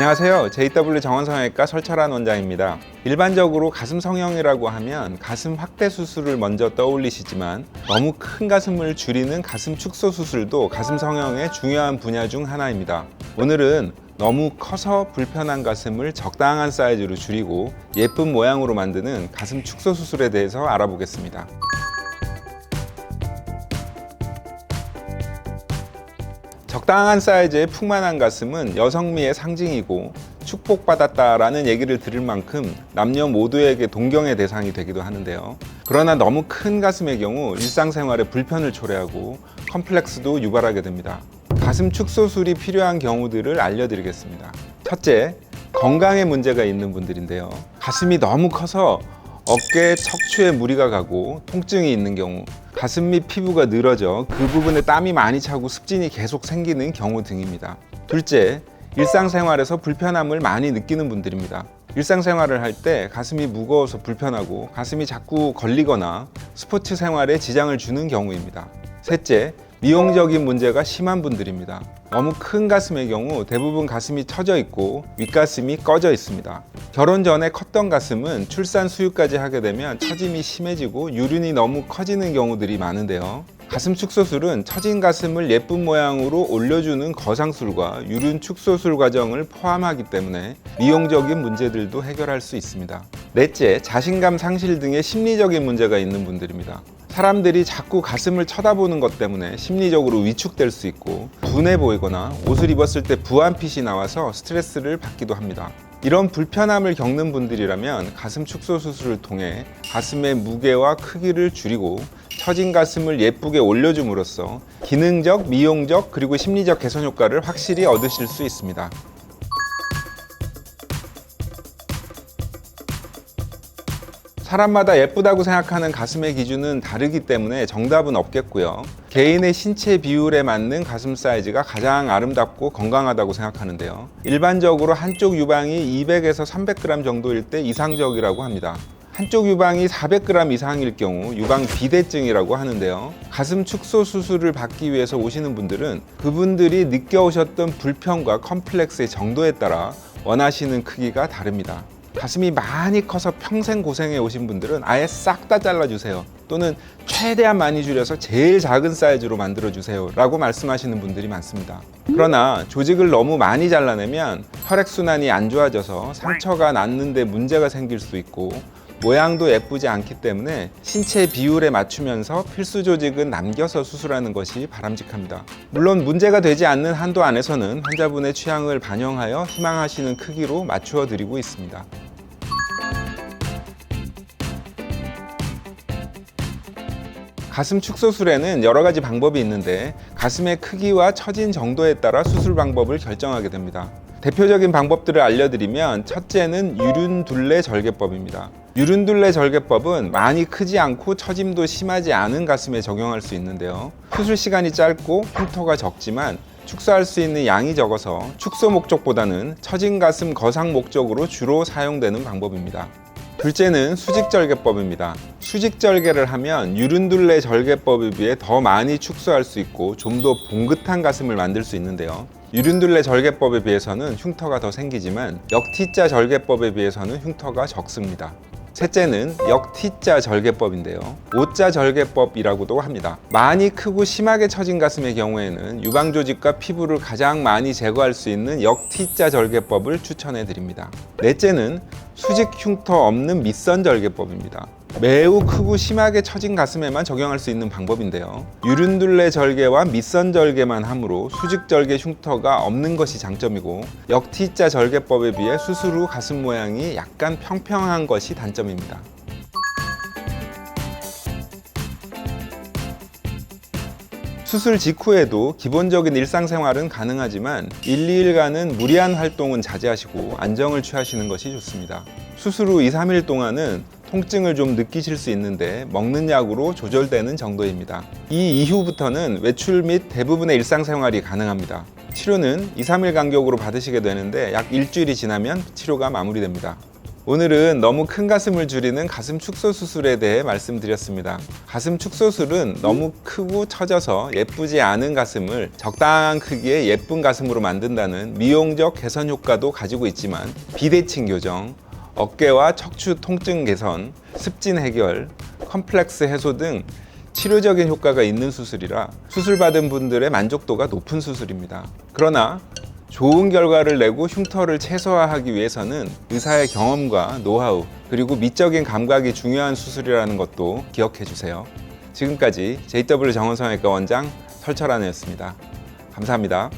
안녕하세요. JW 정원성형외과 설철한 원장입니다. 일반적으로 가슴 성형이라고 하면 가슴 확대 수술을 먼저 떠올리시지만 너무 큰 가슴을 줄이는 가슴 축소 수술도 가슴 성형의 중요한 분야 중 하나입니다. 오늘은 너무 커서 불편한 가슴을 적당한 사이즈로 줄이고 예쁜 모양으로 만드는 가슴 축소 수술에 대해서 알아보겠습니다. 적당한 사이즈의 풍만한 가슴은 여성미의 상징이고 축복받았다라는 얘기를 들을 만큼 남녀 모두에게 동경의 대상이 되기도 하는데요. 그러나 너무 큰 가슴의 경우 일상생활에 불편을 초래하고 컴플렉스도 유발하게 됩니다. 가슴 축소술이 필요한 경우들을 알려드리겠습니다. 첫째, 건강에 문제가 있는 분들인데요. 가슴이 너무 커서 어깨, 척추에 무리가 가고 통증이 있는 경우, 가슴 및 피부가 늘어져 그 부분에 땀이 많이 차고 습진이 계속 생기는 경우 등입니다. 둘째, 일상생활에서 불편함을 많이 느끼는 분들입니다. 일상생활을 할 때 가슴이 무거워서 불편하고 가슴이 자꾸 걸리거나 스포츠 생활에 지장을 주는 경우입니다. 셋째, 미용적인 문제가 심한 분들입니다. 너무 큰 가슴의 경우 대부분 가슴이 처져 있고 윗가슴이 꺼져 있습니다. 결혼 전에 컸던 가슴은 출산 수유까지 하게 되면 처짐이 심해지고 유륜이 너무 커지는 경우들이 많은데요. 가슴 축소술은 처진 가슴을 예쁜 모양으로 올려주는 거상술과 유륜 축소술 과정을 포함하기 때문에 미용적인 문제들도 해결할 수 있습니다. 넷째, 자신감 상실 등의 심리적인 문제가 있는 분들입니다. 사람들이 자꾸 가슴을 쳐다보는 것 때문에 심리적으로 위축될 수 있고 분해 보이거나 옷을 입었을 때 부한 핏이 나와서 스트레스를 받기도 합니다. 이런 불편함을 겪는 분들이라면 가슴 축소 수술을 통해 가슴의 무게와 크기를 줄이고 처진 가슴을 예쁘게 올려줌으로써 기능적, 미용적, 그리고 심리적 개선 효과를 확실히 얻으실 수 있습니다. 사람마다 예쁘다고 생각하는 가슴의 기준은 다르기 때문에 정답은 없겠고요. 개인의 신체 비율에 맞는 가슴 사이즈가 가장 아름답고 건강하다고 생각하는데요. 일반적으로 한쪽 유방이 200에서 300g 정도일 때 이상적이라고 합니다. 한쪽 유방이 400g 이상일 경우 유방 비대증이라고 하는데요. 가슴 축소 수술을 받기 위해서 오시는 분들은 그분들이 느껴오셨던 불편과 컴플렉스의 정도에 따라 원하시는 크기가 다릅니다. 가슴이 많이 커서 평생 고생해 오신 분들은 아예 싹 다 잘라주세요. 또는 최대한 많이 줄여서 제일 작은 사이즈로 만들어주세요. 라고 말씀하시는 분들이 많습니다. 그러나 조직을 너무 많이 잘라내면 혈액순환이 안 좋아져서 상처가 났는데 문제가 생길 수 있고 모양도 예쁘지 않기 때문에 신체 비율에 맞추면서 필수 조직은 남겨서 수술하는 것이 바람직합니다. 물론 문제가 되지 않는 한도 안에서는 환자분의 취향을 반영하여 희망하시는 크기로 맞추어 드리고 있습니다. 가슴 축소술에는 여러 가지 방법이 있는데 가슴의 크기와 처진 정도에 따라 수술 방법을 결정하게 됩니다. 대표적인 방법들을 알려드리면 첫째는 유륜둘레 절개법입니다. 유륜둘레 절개법은 많이 크지 않고 처짐도 심하지 않은 가슴에 적용할 수 있는데요. 수술 시간이 짧고 흉터가 적지만 축소할 수 있는 양이 적어서 축소 목적보다는 처진 가슴 거상 목적으로 주로 사용되는 방법입니다. 둘째는 수직절개법입니다. 수직절개를 하면 유륜둘레 절개법에 비해 더 많이 축소할 수 있고 좀 더 봉긋한 가슴을 만들 수 있는데요. 유륜둘레 절개법에 비해서는 흉터가 더 생기지만 역T자 절개법에 비해서는 흉터가 적습니다. 셋째는 역T자 절개법인데요. O자 절개법이라고도 합니다. 많이 크고 심하게 처진 가슴의 경우에는 유방 조직과 피부를 가장 많이 제거할 수 있는 역T자 절개법을 추천해 드립니다. 넷째는 수직 흉터 없는 밑선 절개법입니다. 매우 크고 심하게 처진 가슴에만 적용할 수 있는 방법인데요. 유륜둘레 절개와 밑선 절개만 함으로 수직 절개 흉터가 없는 것이 장점이고 역T자 절개법에 비해 수술 후 가슴 모양이 약간 평평한 것이 단점입니다. 수술 직후에도 기본적인 일상생활은 가능하지만 1, 2일간은 무리한 활동은 자제하시고 안정을 취하시는 것이 좋습니다. 수술 후 2, 3일 동안은 통증을 좀 느끼실 수 있는데 먹는 약으로 조절되는 정도입니다. 이 이후부터는 외출 및 대부분의 일상생활이 가능합니다. 치료는 2, 3일 간격으로 받으시게 되는데 약 일주일이 지나면 치료가 마무리됩니다. 오늘은 너무 큰 가슴을 줄이는 가슴 축소 수술에 대해 말씀드렸습니다. 가슴 축소술은 너무 크고 처져서 예쁘지 않은 가슴을 적당한 크기의 예쁜 가슴으로 만든다는 미용적 개선 효과도 가지고 있지만 비대칭 교정, 어깨와 척추 통증 개선, 습진 해결, 컴플렉스 해소 등 치료적인 효과가 있는 수술이라 수술받은 분들의 만족도가 높은 수술입니다. 그러나 좋은 결과를 내고 흉터를 최소화하기 위해서는 의사의 경험과 노하우 그리고 미적인 감각이 중요한 수술이라는 것도 기억해 주세요. 지금까지 JW 정원성외과 원장 설철환이었습니다. 감사합니다.